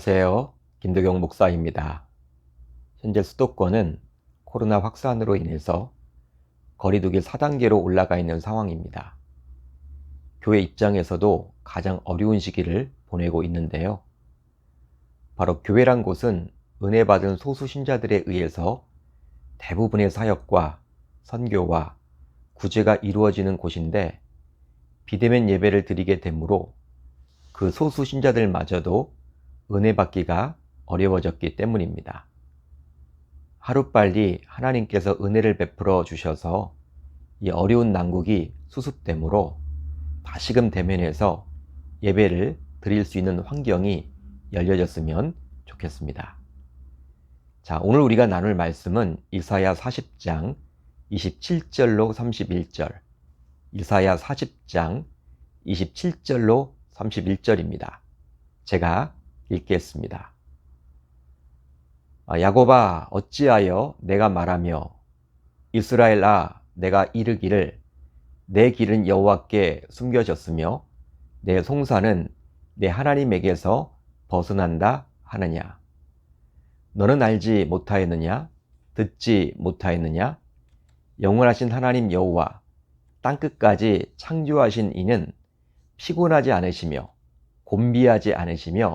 안녕하세요. 김도경 목사입니다. 현재 수도권은 코로나 확산으로 인해서 거리두기 4단계로 올라가 있는 상황입니다. 교회 입장에서도 가장 어려운 시기를 보내고 있는데요. 바로 교회란 곳은 은혜 받은 소수 신자들에 의해서 대부분의 사역과 선교와 구제가 이루어지는 곳인데 비대면 예배를 드리게 되므로 그 소수 신자들마저도 은혜 받기가 어려워졌기 때문입니다. 하루빨리 하나님께서 은혜를 베풀어 주셔서 이 어려운 난국이 수습되므로 다시금 대면해서 예배를 드릴 수 있는 환경이 열려졌으면 좋겠습니다. 자, 오늘 우리가 나눌 말씀은 이사야 40장 27절로 31절, 이사야 40장 27절로 31절입니다. 제가 읽겠습니다. 아, 야곱아 어찌하여 내가 말하며 이스라엘아 내가 이르기를 내 길은 여호와께 숨겨졌으며 내 송사는 내 하나님에게서 벗어난다 하느냐? 너는 알지 못하였느냐? 듣지 못하였느냐? 영원하신 하나님 여호와 땅끝까지 창조하신 이는 피곤하지 않으시며 곤비하지 않으시며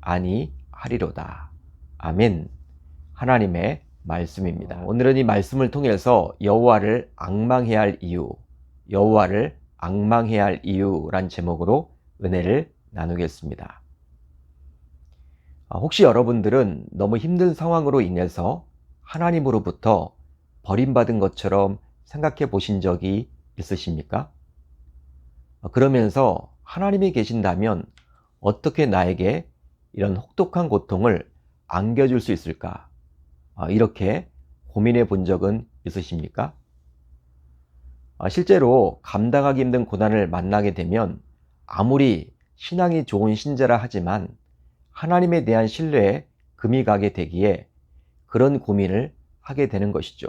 아니하리로다. 아멘. 하나님의 말씀입니다. 오늘은 이 말씀을 통해서 여호와를 악망해야 할 이유, 여호와를 악망해야 할 이유란 제목으로 은혜를 나누겠습니다. 아, 혹시 여러분들은 너무 힘든 상황으로 인해서 하나님으로부터 버림받은 것처럼 생각해 보신 적이 있으십니까? 아, 그러면서 하나님이 계신다면 어떻게 나에게 이런 혹독한 고통을 안겨줄 수 있을까? 아, 이렇게 고민해 본 적은 있으십니까? 아, 실제로 감당하기 힘든 고난을 만나게 되면 아무리 신앙이 좋은 신자라 하지만 하나님에 대한 신뢰에 금이 가게 되기에 그런 고민을 하게 되는 것이죠.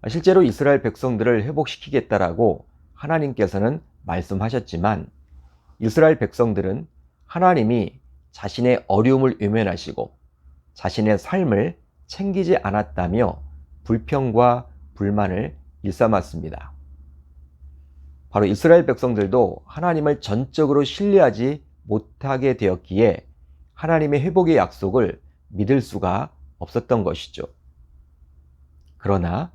아, 실제로 이스라엘 백성들을 회복시키겠다라고 하나님께서는 말씀하셨지만 이스라엘 백성들은 하나님이 자신의 어려움을 외면하시고 자신의 삶을 챙기지 않았다며 불평과 불만을 일삼았습니다. 바로 이스라엘 백성들도 하나님을 전적으로 신뢰하지 못하게 되었기에 하나님의 회복의 약속을 믿을 수가 없었던 것이죠. 그러나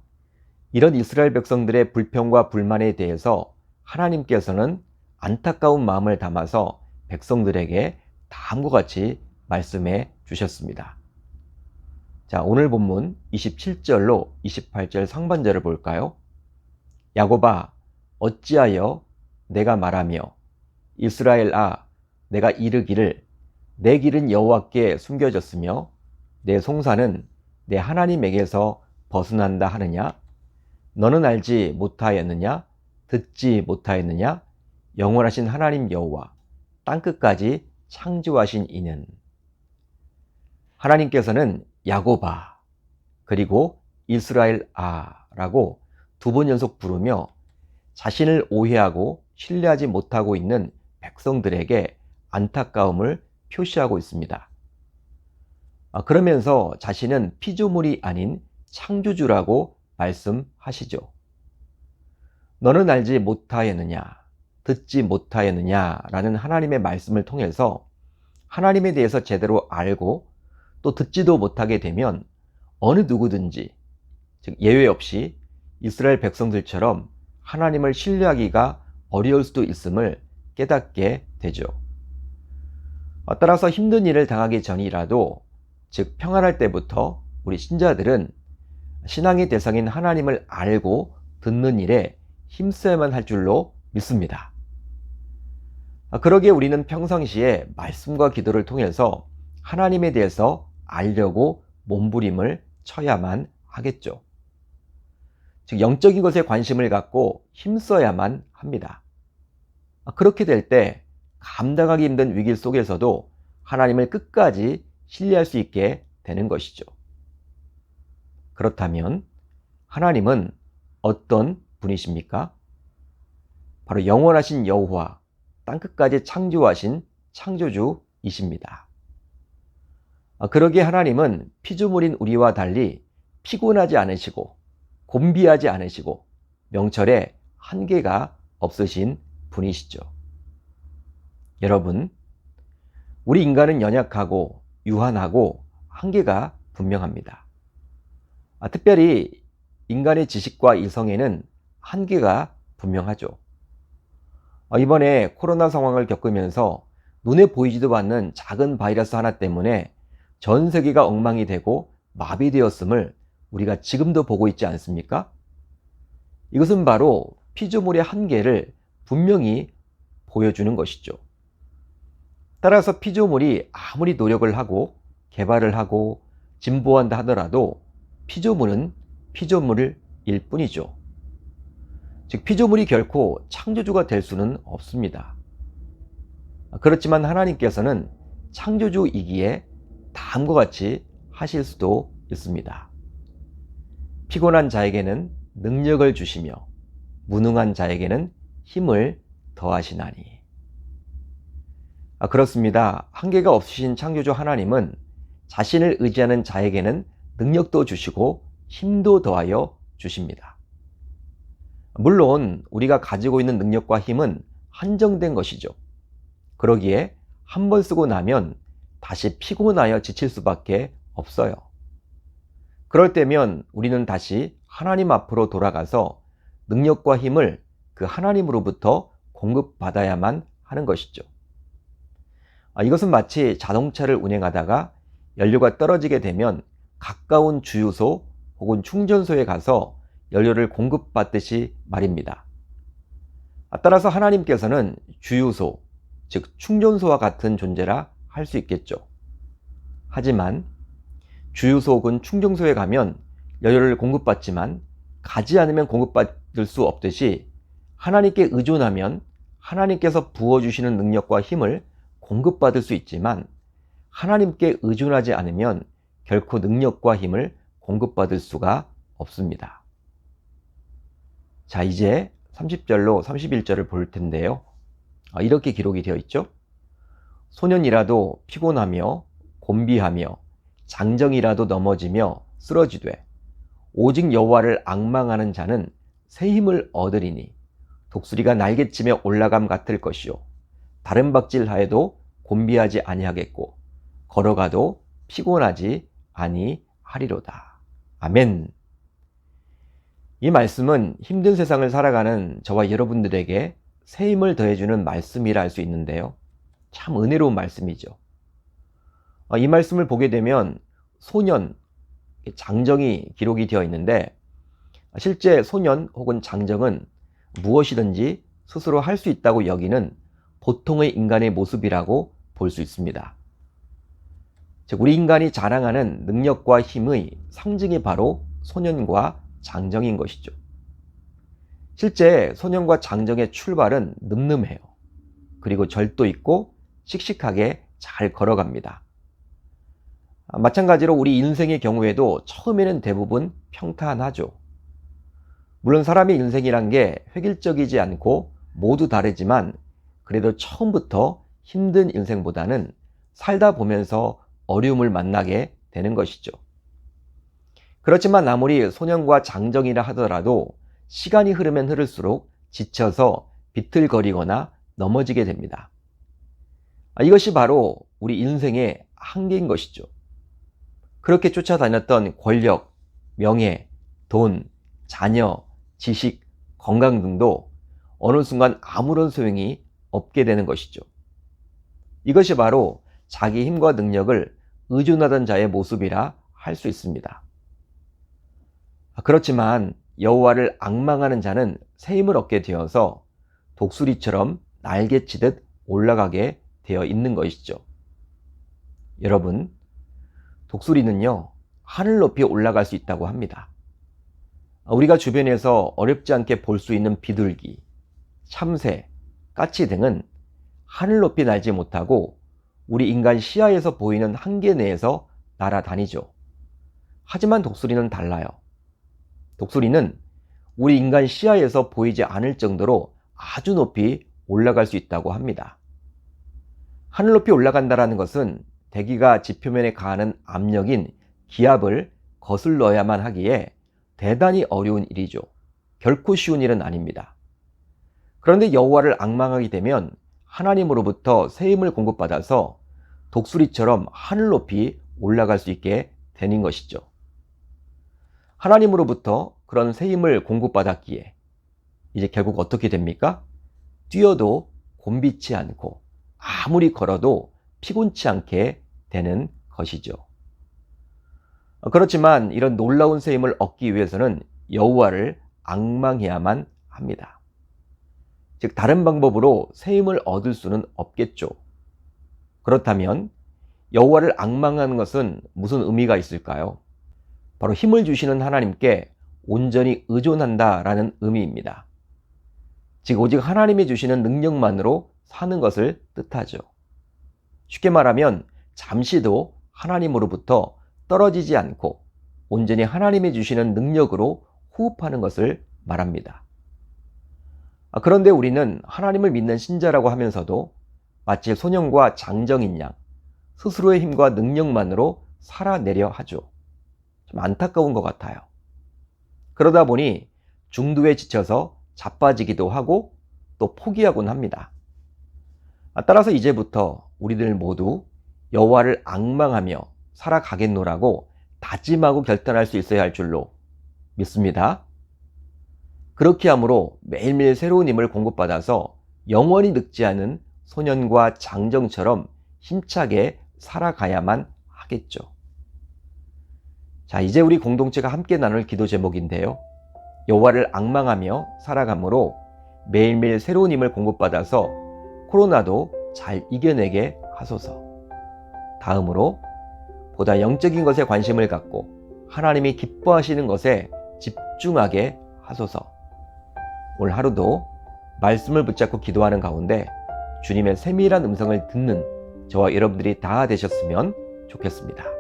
이런 이스라엘 백성들의 불평과 불만에 대해서 하나님께서는 안타까운 마음을 담아서 백성들에게 다음과 같이 말씀해 주셨습니다. 자, 오늘 본문 27절로 28절 상반절을 볼까요? 야곱아, 어찌하여 내가 말하며 이스라엘아, 내가 이르기를 내 길은 여호와께 숨겨졌으며 내 송사는 내 하나님에게서 벗어난다 하느냐? 너는 알지 못하였느냐? 듣지 못하였느냐? 영원하신 하나님 여호와 땅끝까지 창조하신 이는 하나님께서는 야고바 그리고 이스라엘 아라고 두 번 연속 부르며 자신을 오해하고 신뢰하지 못하고 있는 백성들에게 안타까움을 표시하고 있습니다. 아, 그러면서 자신은 피조물이 아닌 창조주라고 말씀하시죠. 너는 알지 못하였느냐, 듣지 못하였느냐 라는 하나님의 말씀을 통해서 하나님에 대해서 제대로 알고 또 듣지도 못하게 되면 어느 누구든지 즉 예외 없이 이스라엘 백성들처럼 하나님을 신뢰하기가 어려울 수도 있음을 깨닫게 되죠. 따라서 힘든 일을 당하기 전이라도 즉 평안할 때부터 우리 신자들은 신앙의 대상인 하나님을 알고 듣는 일에 힘써야만 할 줄로 믿습니다. 아, 그러기에 우리는 평상시에 말씀과 기도를 통해서 하나님에 대해서 알려고 몸부림을 쳐야만 하겠죠. 즉, 영적인 것에 관심을 갖고 힘써야만 합니다. 아, 그렇게 될 때 감당하기 힘든 위기 속에서도 하나님을 끝까지 신뢰할 수 있게 되는 것이죠. 그렇다면 하나님은 어떤 분이십니까? 바로 영원하신 여호와, 땅끝까지 창조하신 창조주이십니다. 아, 그러기에 하나님은 피조물인 우리와 달리 피곤하지 않으시고 곤비하지 않으시고 명철에 한계가 없으신 분이시죠. 여러분, 우리 인간은 연약하고 유한하고 한계가 분명합니다. 아, 특별히 인간의 지식과 이성에는 한계가 분명하죠. 아, 이번에 코로나 상황을 겪으면서 눈에 보이지도 않는 작은 바이러스 하나 때문에 전 세계가 엉망이 되고 마비되었음을 우리가 지금도 보고 있지 않습니까? 이것은 바로 피조물의 한계를 분명히 보여주는 것이죠. 따라서 피조물이 아무리 노력을 하고 개발을 하고 진보한다 하더라도 피조물은 피조물일 뿐이죠. 즉, 피조물이 결코 창조주가 될 수는 없습니다. 그렇지만 하나님께서는 창조주이기에 다음과 같이 하실 수도 있습니다. 피곤한 자에게는 능력을 주시며 무능한 자에게는 힘을 더하시나니. 아, 그렇습니다. 한계가 없으신 창조주 하나님은 자신을 의지하는 자에게는 능력도 주시고 힘도 더하여 주십니다. 물론 우리가 가지고 있는 능력과 힘은 한정된 것이죠. 그러기에 한 번 쓰고 나면 다시 피곤하여 지칠 수밖에 없어요. 그럴 때면 우리는 다시 하나님 앞으로 돌아가서 능력과 힘을 그 하나님으로부터 공급받아야만 하는 것이죠. 아, 이것은 마치 자동차를 운행하다가 연료가 떨어지게 되면 가까운 주유소 혹은 충전소에 가서 연료를 공급받듯이 말입니다. 아, 따라서 하나님께서는 주유소, 즉 충전소와 같은 존재라 할 수 있겠죠. 하지만 주유소 혹은 충전소에 가면 연료를 공급받지만 가지 않으면 공급받을 수 없듯이 하나님께 의존하면 하나님께서 부어주시는 능력과 힘을 공급받을 수 있지만 하나님께 의존하지 않으면 결코 능력과 힘을 공급받을 수가 없습니다. 자, 이제 30절로 31절을 볼 텐데요. 아, 이렇게 기록이 되어 있죠. 소년이라도 피곤하며 곤비하며 장정이라도 넘어지며 쓰러지되 오직 여호와를 악망하는 자는 새 힘을 얻으리니 독수리가 날개치며 올라감 같을 것이요 다른 박질하여도 곤비하지 아니하겠고 걸어가도 피곤하지 아니하리로다. 아멘. 이 말씀은 힘든 세상을 살아가는 저와 여러분들에게 새 힘을 더해주는 말씀이라 할 수 있는데요. 참 은혜로운 말씀이죠. 어, 이 말씀을 보게 되면 소년, 장정이 기록이 되어 있는데 실제 소년 혹은 장정은 무엇이든지 스스로 할 수 있다고 여기는 보통의 인간의 모습이라고 볼 수 있습니다. 즉, 우리 인간이 자랑하는 능력과 힘의 상징이 바로 소년과 장정인 것이죠. 실제 소년과 장정의 출발은 늠름해요. 그리고 절도 있고 씩씩하게 잘 걸어갑니다. 마찬가지로 우리 인생의 경우에도 처음에는 대부분 평탄하죠. 물론 사람의 인생이란 게 획일적이지 않고 모두 다르지만 그래도 처음부터 힘든 인생보다는 살다 보면서 어려움을 만나게 되는 것이죠. 그렇지만 아무리 소년과 장정이라 하더라도 시간이 흐르면 흐를수록 지쳐서 비틀거리거나 넘어지게 됩니다. 아, 이것이 바로 우리 인생의 한계인 것이죠. 그렇게 쫓아다녔던 권력, 명예, 돈, 자녀, 지식, 건강 등도 어느 순간 아무런 소용이 없게 되는 것이죠. 이것이 바로 자기 힘과 능력을 의존하던 자의 모습이라 할 수 있습니다. 그렇지만 여호와를 악망하는 자는 새 힘을 얻게 되어서 독수리처럼 날개치듯 올라가게 되어 있는 것이죠. 여러분, 독수리는요, 하늘 높이 올라갈 수 있다고 합니다. 우리가 주변에서 어렵지 않게 볼 수 있는 비둘기, 참새, 까치 등은 하늘 높이 날지 못하고 우리 인간 시야에서 보이는 한계 내에서 날아다니죠. 하지만 독수리는 달라요. 독수리는 우리 인간 시야에서 보이지 않을 정도로 아주 높이 올라갈 수 있다고 합니다. 하늘 높이 올라간다는 것은 대기가 지표면에 가하는 압력인 기압을 거슬러야만 하기에 대단히 어려운 일이죠. 결코 쉬운 일은 아닙니다. 그런데 여호와를 악망하게 되면 하나님으로부터 새 힘을 공급받아서 독수리처럼 하늘 높이 올라갈 수 있게 되는 것이죠. 하나님으로부터 그런 새 힘을 공급받았기에 이제 결국 어떻게 됩니까? 뛰어도 곤비치 않고 아무리 걸어도 피곤치 않게 되는 것이죠. 그렇지만 이런 놀라운 새 힘을 얻기 위해서는 여호와를 악망해야만 합니다. 즉 다른 방법으로 새 힘을 얻을 수는 없겠죠. 그렇다면 여호와를 악망하는 것은 무슨 의미가 있을까요? 바로 힘을 주시는 하나님께 온전히 의존한다라는 의미입니다. 즉 오직 하나님이 주시는 능력만으로 사는 것을 뜻하죠. 쉽게 말하면 잠시도 하나님으로부터 떨어지지 않고 온전히 하나님이 주시는 능력으로 호흡하는 것을 말합니다. 아, 그런데 우리는 하나님을 믿는 신자라고 하면서도 마치 소년과 장정인 양 스스로의 힘과 능력만으로 살아내려 하죠. 좀 안타까운 것 같아요. 그러다 보니 중도에 지쳐서 자빠지기도 하고 또 포기하곤 합니다. 아, 따라서 이제부터 우리들 모두 여호와를 악망하며 살아가겠노라고 다짐하고 결단할 수 있어야 할 줄로 믿습니다. 그렇게 함으로 매일매일 새로운 힘을 공급받아서 영원히 늙지 않은 소년과 장정처럼 힘차게 살아가야만 하겠죠. 자, 이제 우리 공동체가 함께 나눌 기도 제목인데요. 여호와를 악망하며 살아감으로 매일매일 새로운 힘을 공급받아서 코로나도 잘 이겨내게 하소서. 다음으로 보다 영적인 것에 관심을 갖고 하나님이 기뻐하시는 것에 집중하게 하소서. 오늘 하루도 말씀을 붙잡고 기도하는 가운데 주님의 세밀한 음성을 듣는 저와 여러분들이 다 되셨으면 좋겠습니다.